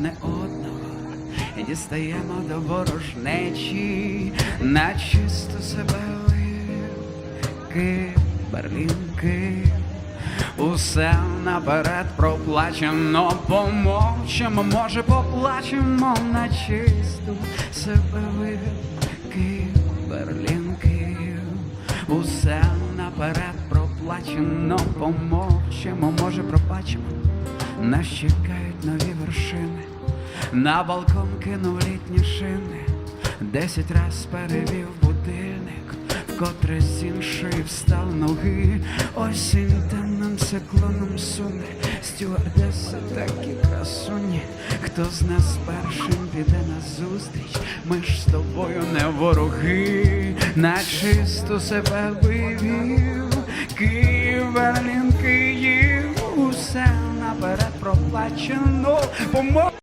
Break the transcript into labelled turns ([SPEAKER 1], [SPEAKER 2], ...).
[SPEAKER 1] одне одного дістаємо до ворожнечі, на чисто себе вивів Київ, Берлін, Київ. Усе наперед проплачено, помовчимо, може поплачемо на чисту себе вивів Київ, Берлін, Київ. Усе наперед проплачено, помовчимо, може пробачимо. Нас чекають нові вершини. На балкон кинув літні шини, десять раз перевів будильник, вкотре з іншої встав ноги, осінь темним циклоном суне, стюардеси такі красуні, хто з нас першим піде на зустріч, ми ж з тобою не вороги, на чисту себе вивів, Київ, Берлін, Київ, усе наперед проплачено, помо.